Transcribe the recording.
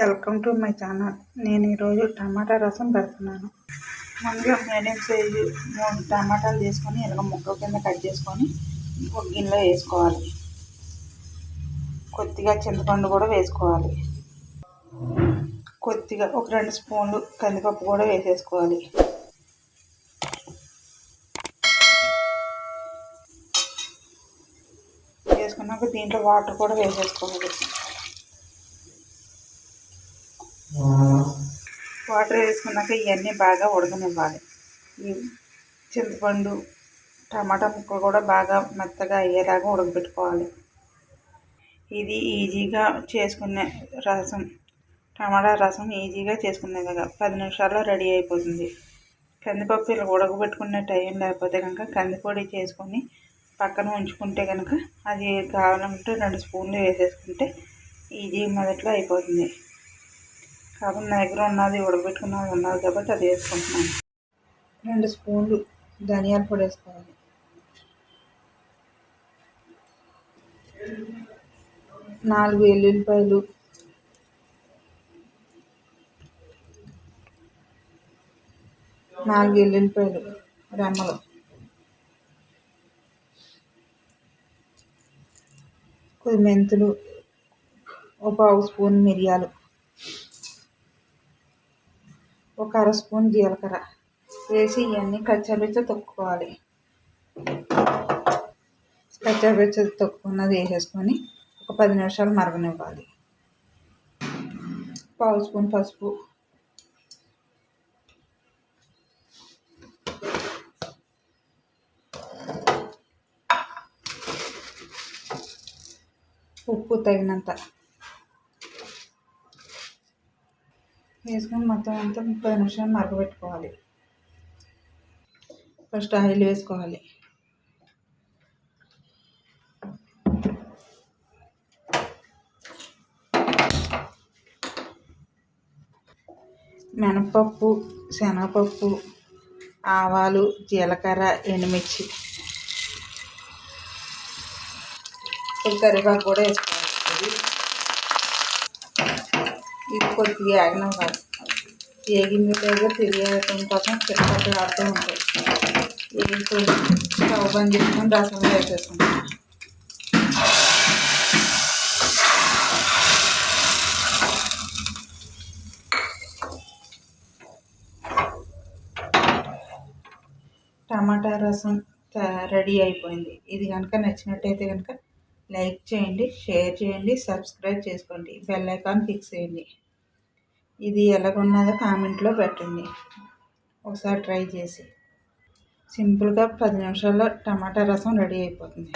Welcome to my channel నేను ఈరోజు టమాటా రసం పెడుతున్నాను. ముందుగా మీడియం సైజు మూడు టమాటాలు తీసుకొని ఇలాగ ముక్క కింద కట్ చేసుకొని ఒక గిన్నెలో వేసుకోవాలి. కొద్దిగా చింతపండు కూడా వేసుకోవాలి. కొద్దిగా ఒక రెండు స్పూన్లు కందిపప్పు కూడా వేసేసుకోవాలి. వేసుకున్నాక దీంట్లో వాటర్ కూడా వేసేసుకోవాలి. వాటర్ వేసుకున్నాక ఇవన్నీ బాగా ఉడకనివ్వాలి. ఈ చింతపండు టమాటా ముక్కలు కూడా బాగా మెత్తగా అయ్యేలాగా ఉడకబెట్టుకోవాలి. ఇది ఈజీగా చేసుకునే రసం టమాటా రసం ఈజీగా చేసుకునే కదా. పది నిమిషాల్లో రెడీ అయిపోతుంది. కందిపప్పు ఇలా ఉడకబెట్టుకునే టైం లేకపోతే కనుక కందిపొడి చేసుకొని పక్కన ఉంచుకుంటే కనుక అది కావాలంటే రెండు స్పూన్లు వేసేసుకుంటే ఈజీ మొదట్లో అయిపోతుంది. కాబట్టి నా దగ్గర ఉన్నది ఉడకబెట్టుకున్నది ఉన్నది కాబట్టి అది వేసుకుంటున్నాను. రెండు స్పూన్లు ధనియాల పొడి వేసుకోవాలి. నాలుగు ఎల్లుల్లిపాయలు. నాలుగు ఎల్లుల్లిపాయలు రెమ్మలు. కొద్ది మెంతులు ఒక పావు స్పూన్ మిరియాలు. ఒక అర స్పూన్ జీలకర్ర వేసి ఇవన్నీ కచ్చబెచ్చ తొక్కుకోవాలి. కచ్చబెచ్చ తొక్కున్నది వేసేసుకొని ఒక పది నిమిషాలు మరగనివ్వాలి. పావు స్పూన్ పసుపు. ఉప్పు తగినంత వేసుకొని మొత్తం అంతా ముప్పై నిమిషాలు మరగబెట్టుకోవాలి. ఫస్ట్ ఆయిల్ వేసుకోవాలి. మినపప్పు శనగపప్పు ఆవాలు జీలకర్ర ఎండుమిర్చి. కరివేపాకు కూడా వేసుకోవాలి. ఇది కొద్దిగా ఆగినవ్వాలి ఏగింది లేదో తెలియటం కోసం చిట్టపట్టు ఆడుతూ ఉంటాయి వేగిపోయి స్టవ్ బంద్ చేసుకొని రసం వేసేసుకుంటాం టమాటా రసం రెడీ అయిపోయింది. ఇది కనుక నచ్చినట్టయితే కనుక లైక్ చేయండి షేర్ చేయండి సబ్స్క్రైబ్ చేసుకోండి. బెల్ ఐకాన్ ఫిక్స్ చేయండి. ఇది ఎలాగున్నదో కామెంట్లో పెట్టండి. ఒకసారి ట్రై చేసి. సింపుల్గా పది నిమిషాల్లో టమాటా రసం రెడీ అయిపోతుంది.